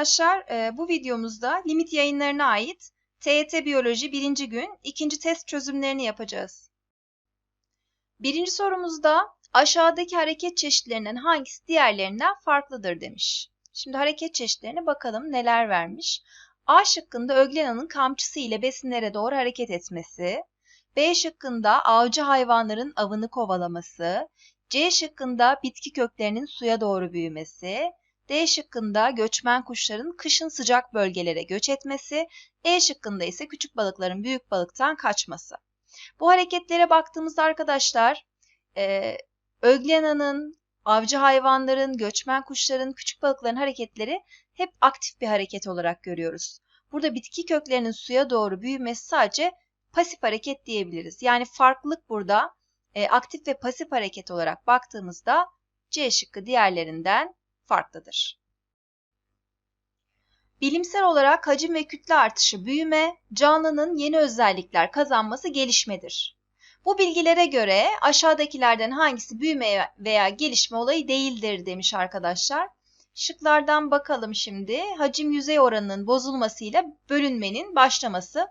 arkadaşlar, e, bu videomuzda limit yayınlarına ait TYT Biyoloji 1. gün 2. test çözümlerini yapacağız. Birinci sorumuzda aşağıdaki hareket çeşitlerinden hangisi diğerlerinden farklıdır demiş. Şimdi hareket çeşitlerine bakalım neler vermiş. A şıkkında öglenanın kamçısı ile besinlere doğru hareket etmesi, B şıkkında avcı hayvanların avını kovalaması, C şıkkında bitki köklerinin suya doğru büyümesi, D şıkkında göçmen kuşların kışın sıcak bölgelere göç etmesi, E şıkkında ise küçük balıkların büyük balıktan kaçması. Bu hareketlere baktığımızda arkadaşlar, e, Öglena'nın, avcı hayvanların, göçmen kuşların, küçük balıkların hareketleri hep aktif bir hareket olarak görüyoruz. Burada bitki köklerinin suya doğru büyümesi sadece pasif hareket diyebiliriz. Yani farklılık burada e, aktif ve pasif hareket olarak baktığımızda C şıkkı diğerlerinden farklıdır. Bilimsel olarak hacim ve kütle artışı büyüme, canlının yeni özellikler kazanması gelişmedir. Bu bilgilere göre aşağıdakilerden hangisi büyüme veya gelişme olayı değildir demiş arkadaşlar. Şıklardan bakalım şimdi. Hacim yüzey oranının bozulmasıyla bölünmenin başlaması.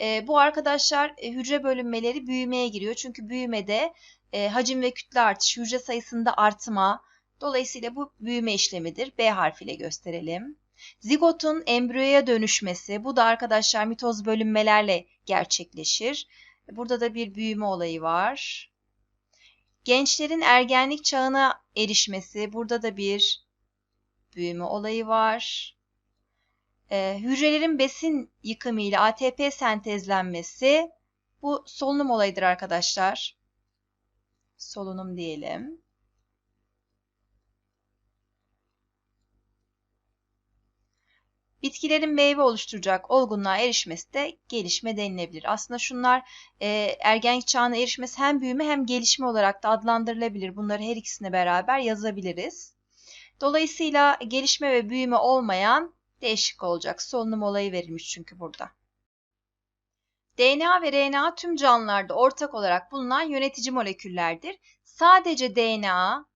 E, bu arkadaşlar e, hücre bölünmeleri büyümeye giriyor. Çünkü büyümede e, hacim ve kütle artışı, hücre sayısında artma. Dolayısıyla bu büyüme işlemidir. B harfiyle gösterelim. Zigotun embriyoya dönüşmesi. Bu da arkadaşlar mitoz bölünmelerle gerçekleşir. Burada da bir büyüme olayı var. Gençlerin ergenlik çağına erişmesi. Burada da bir büyüme olayı var. Ee, hücrelerin besin yıkımı ile ATP sentezlenmesi bu solunum olayıdır arkadaşlar. Solunum diyelim. Bitkilerin meyve oluşturacak olgunluğa erişmesi de gelişme denilebilir. Aslında şunlar e, ergenlik çağına erişmesi hem büyüme hem gelişme olarak da adlandırılabilir. Bunları her ikisine beraber yazabiliriz. Dolayısıyla gelişme ve büyüme olmayan değişik olacak. Solunum olayı verilmiş çünkü burada. DNA ve RNA tüm canlılarda ortak olarak bulunan yönetici moleküllerdir. Sadece DNA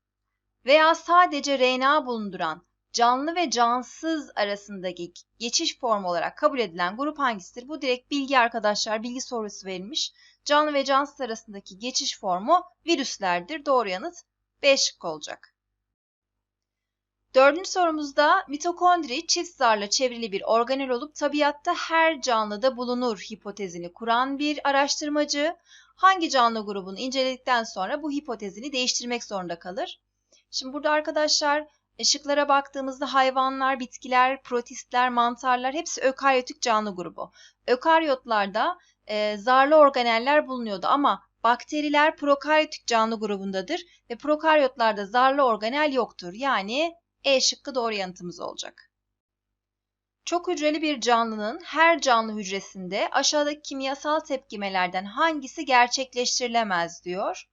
veya sadece RNA bulunduran canlı ve cansız arasındaki geçiş formu olarak kabul edilen grup hangisidir? Bu direkt bilgi arkadaşlar, bilgi sorusu verilmiş. Canlı ve cansız arasındaki geçiş formu virüslerdir. Doğru yanıt B şıkkı olacak. Dördüncü sorumuzda mitokondri çift zarla çevrili bir organel olup tabiatta her canlıda bulunur hipotezini kuran bir araştırmacı hangi canlı grubunu inceledikten sonra bu hipotezini değiştirmek zorunda kalır? Şimdi burada arkadaşlar Işıklara baktığımızda hayvanlar, bitkiler, protistler, mantarlar hepsi ökaryotik canlı grubu. Ökaryotlarda e, zarlı organeller bulunuyordu ama bakteriler prokaryotik canlı grubundadır ve prokaryotlarda zarlı organel yoktur. Yani E şıkkı doğru yanıtımız olacak. Çok hücreli bir canlının her canlı hücresinde aşağıdaki kimyasal tepkimelerden hangisi gerçekleştirilemez diyor.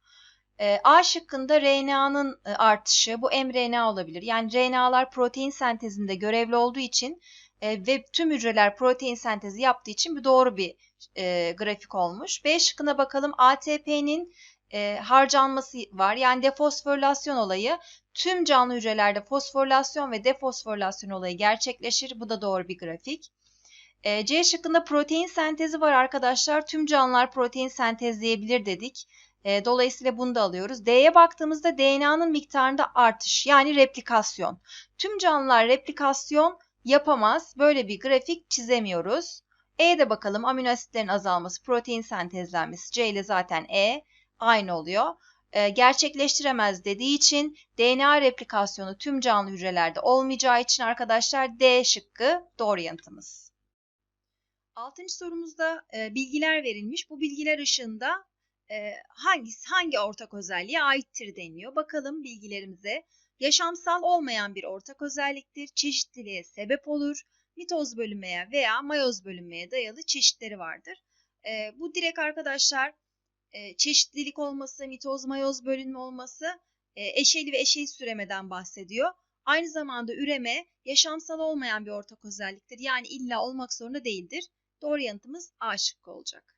E, A şıkkında RNA'nın e, artışı bu mRNA olabilir. Yani RNA'lar protein sentezinde görevli olduğu için e, ve tüm hücreler protein sentezi yaptığı için bir doğru bir e, grafik olmuş. B şıkkına bakalım ATP'nin e, harcanması var. Yani defosforilasyon olayı tüm canlı hücrelerde fosforilasyon ve defosforilasyon olayı gerçekleşir. Bu da doğru bir grafik. E, C şıkkında protein sentezi var arkadaşlar. Tüm canlılar protein sentezleyebilir dedik. E, dolayısıyla bunu da alıyoruz. D'ye baktığımızda DNA'nın miktarında artış yani replikasyon. Tüm canlılar replikasyon yapamaz. Böyle bir grafik çizemiyoruz. E'de bakalım amino asitlerin azalması, protein sentezlenmesi. C ile zaten E aynı oluyor. E, gerçekleştiremez dediği için DNA replikasyonu tüm canlı hücrelerde olmayacağı için arkadaşlar D şıkkı doğru yanıtımız. Altıncı sorumuzda e, bilgiler verilmiş. Bu bilgiler ışığında e, hangisi hangi ortak özelliğe aittir deniyor. Bakalım bilgilerimize. Yaşamsal olmayan bir ortak özelliktir. Çeşitliliğe sebep olur. Mitoz bölünmeye veya mayoz bölünmeye dayalı çeşitleri vardır. E, bu direkt arkadaşlar e, çeşitlilik olması, mitoz mayoz bölünme olması e, eşeyli ve eşeği üremeden bahsediyor. Aynı zamanda üreme yaşamsal olmayan bir ortak özelliktir. Yani illa olmak zorunda değildir. Doğru yanıtımız A şıkkı olacak.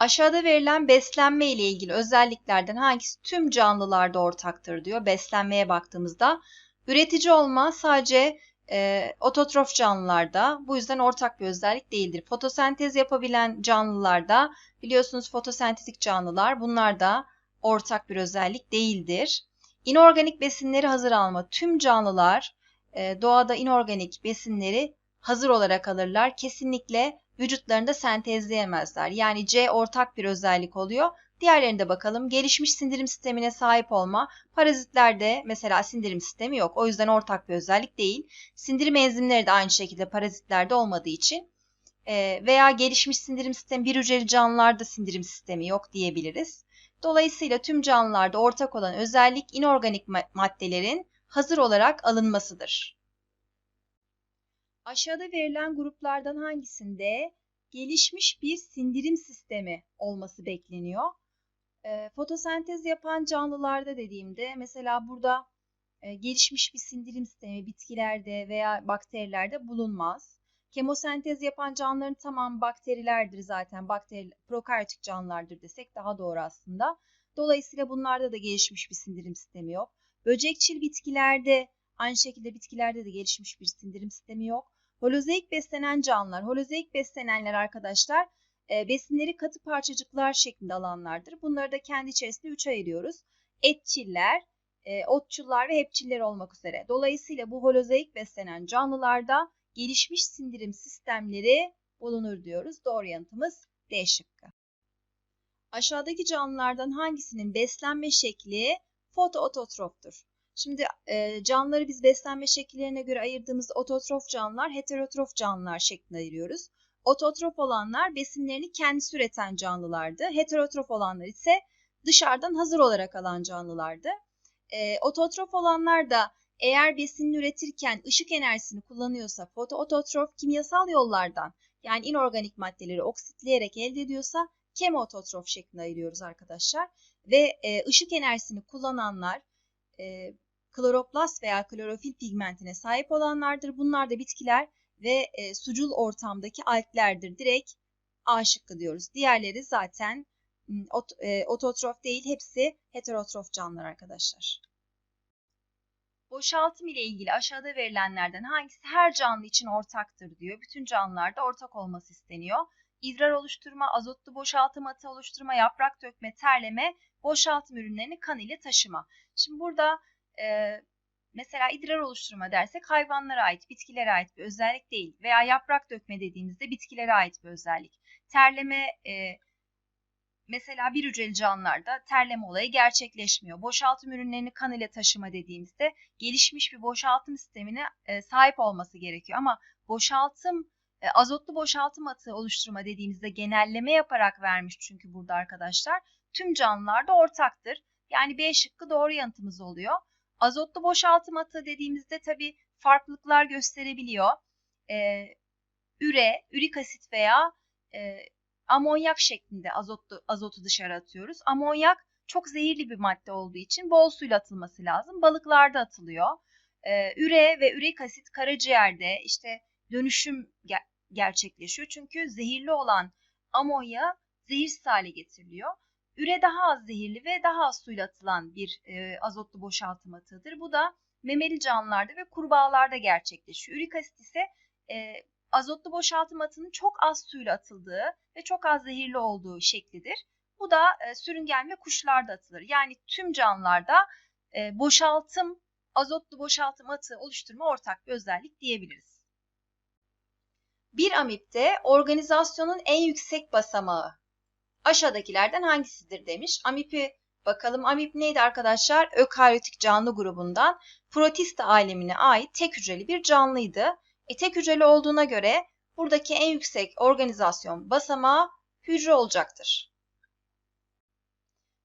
Aşağıda verilen beslenme ile ilgili özelliklerden hangisi tüm canlılarda ortaktır diyor. Beslenmeye baktığımızda Üretici olma sadece e, ototrof canlılarda bu yüzden ortak bir özellik değildir. Fotosentez yapabilen canlılarda biliyorsunuz fotosentetik canlılar bunlar da ortak bir özellik değildir. İnorganik besinleri hazır alma. Tüm canlılar e, doğada inorganik besinleri hazır olarak alırlar. Kesinlikle vücutlarında sentezleyemezler. Yani C ortak bir özellik oluyor. Diğerlerine bakalım. Gelişmiş sindirim sistemine sahip olma. Parazitlerde mesela sindirim sistemi yok. O yüzden ortak bir özellik değil. Sindirim enzimleri de aynı şekilde parazitlerde olmadığı için e, veya gelişmiş sindirim sistemi bir hücreli canlılarda sindirim sistemi yok diyebiliriz. Dolayısıyla tüm canlılarda ortak olan özellik inorganik maddelerin hazır olarak alınmasıdır. Aşağıda verilen gruplardan hangisinde gelişmiş bir sindirim sistemi olması bekleniyor? E, fotosentez yapan canlılarda dediğimde mesela burada e, gelişmiş bir sindirim sistemi bitkilerde veya bakterilerde bulunmaz. Kemosentez yapan canlıların tamam bakterilerdir zaten. Bakteri, prokaryotik canlılardır desek daha doğru aslında. Dolayısıyla bunlarda da gelişmiş bir sindirim sistemi yok. Böcekçil bitkilerde aynı şekilde bitkilerde de gelişmiş bir sindirim sistemi yok. Holozoik beslenen canlılar. Holozoik beslenenler arkadaşlar e, besinleri katı parçacıklar şeklinde alanlardır. Bunları da kendi içerisinde üç ayırıyoruz. Etçiller, e, otçullar ve hepçiller olmak üzere. Dolayısıyla bu holozoik beslenen canlılarda gelişmiş sindirim sistemleri bulunur diyoruz. Doğru yanıtımız D şıkkı. Aşağıdaki canlılardan hangisinin beslenme şekli fotoototroftur? Şimdi e, canlıları biz beslenme şekillerine göre ayırdığımızda ototrof canlılar, heterotrof canlılar şeklinde ayırıyoruz. Ototrof olanlar besinlerini kendisi üreten canlılardı. Heterotrof olanlar ise dışarıdan hazır olarak alan canlılardı. E, ototrof olanlar da eğer besinini üretirken ışık enerjisini kullanıyorsa fotoototrof kimyasal yollardan yani inorganik maddeleri oksitleyerek elde ediyorsa kemototrof şeklinde ayırıyoruz arkadaşlar. Ve e, ışık enerjisini kullananlar e, kloroplast veya klorofil pigmentine sahip olanlardır. Bunlar da bitkiler ve e, sucul ortamdaki alglerdir. Direkt A şıkkı diyoruz. Diğerleri zaten ot, e, ototrof değil, hepsi heterotrof canlılar arkadaşlar. Boşaltım ile ilgili aşağıda verilenlerden hangisi her canlı için ortaktır diyor. Bütün canlılarda ortak olması isteniyor. İdrar oluşturma, azotlu boşaltım atı oluşturma, yaprak dökme, terleme, boşaltım ürünlerini kan ile taşıma. Şimdi burada e, mesela idrar oluşturma dersek hayvanlara ait, bitkilere ait bir özellik değil. Veya yaprak dökme dediğimizde bitkilere ait bir özellik. Terleme e, mesela bir hücreli canlılarda terleme olayı gerçekleşmiyor. Boşaltım ürünlerini kan ile taşıma dediğimizde gelişmiş bir boşaltım sistemine e, sahip olması gerekiyor. Ama boşaltım e, azotlu boşaltım atığı oluşturma dediğimizde genelleme yaparak vermiş çünkü burada arkadaşlar. Tüm canlılarda ortaktır. Yani B şıkkı doğru yanıtımız oluyor. Azotlu boşaltım atığı dediğimizde tabii farklılıklar gösterebiliyor. Ee, üre, ürik asit veya e, amonyak şeklinde azotlu, azotu dışarı atıyoruz. Amonyak çok zehirli bir madde olduğu için bol suyla atılması lazım. Balıklarda atılıyor. Ee, üre ve ürik asit karaciğerde işte dönüşüm ger gerçekleşiyor. Çünkü zehirli olan amonya zehirsiz hale getiriliyor. Üre daha az zehirli ve daha az suyla atılan bir e, azotlu boşaltım atığıdır. Bu da memeli canlılarda ve kurbağalarda gerçekleşiyor. Ürik asit ise e, azotlu boşaltım atının çok az suyla atıldığı ve çok az zehirli olduğu şeklidir. Bu da e, sürüngen ve kuşlarda atılır. Yani tüm canlılarda e, boşaltım, azotlu boşaltım atığı oluşturma ortak bir özellik diyebiliriz. Bir amipte organizasyonun en yüksek basamağı aşağıdakilerden hangisidir demiş. Amipi bakalım. Amip neydi arkadaşlar? Ökaryotik canlı grubundan protista alemine ait tek hücreli bir canlıydı. E, tek hücreli olduğuna göre buradaki en yüksek organizasyon basamağı hücre olacaktır.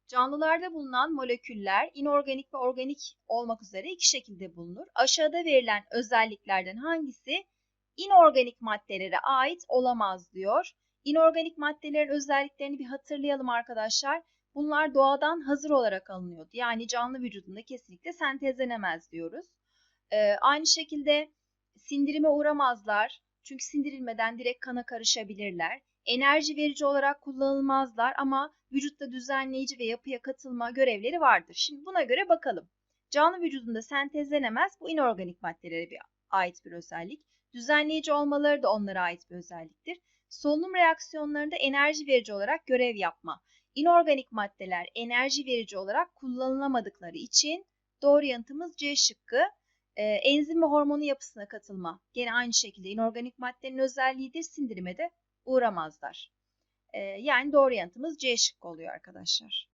Canlılarda bulunan moleküller inorganik ve organik olmak üzere iki şekilde bulunur. Aşağıda verilen özelliklerden hangisi inorganik maddelere ait olamaz diyor. İnorganik maddelerin özelliklerini bir hatırlayalım arkadaşlar. Bunlar doğadan hazır olarak alınıyordu. Yani canlı vücudunda kesinlikle sentezlenemez diyoruz. Ee, aynı şekilde sindirime uğramazlar. Çünkü sindirilmeden direkt kana karışabilirler. Enerji verici olarak kullanılmazlar ama vücutta düzenleyici ve yapıya katılma görevleri vardır. Şimdi buna göre bakalım. Canlı vücudunda sentezlenemez. Bu inorganik maddelere bir, ait bir özellik. Düzenleyici olmaları da onlara ait bir özelliktir. Solunum reaksiyonlarında enerji verici olarak görev yapma. İnorganik maddeler enerji verici olarak kullanılamadıkları için doğru yanıtımız C şıkkı. Ee, enzim ve hormonun yapısına katılma. Gene aynı şekilde inorganik maddenin özelliğidir. Sindirime de uğramazlar. Ee, yani doğru yanıtımız C şıkkı oluyor arkadaşlar.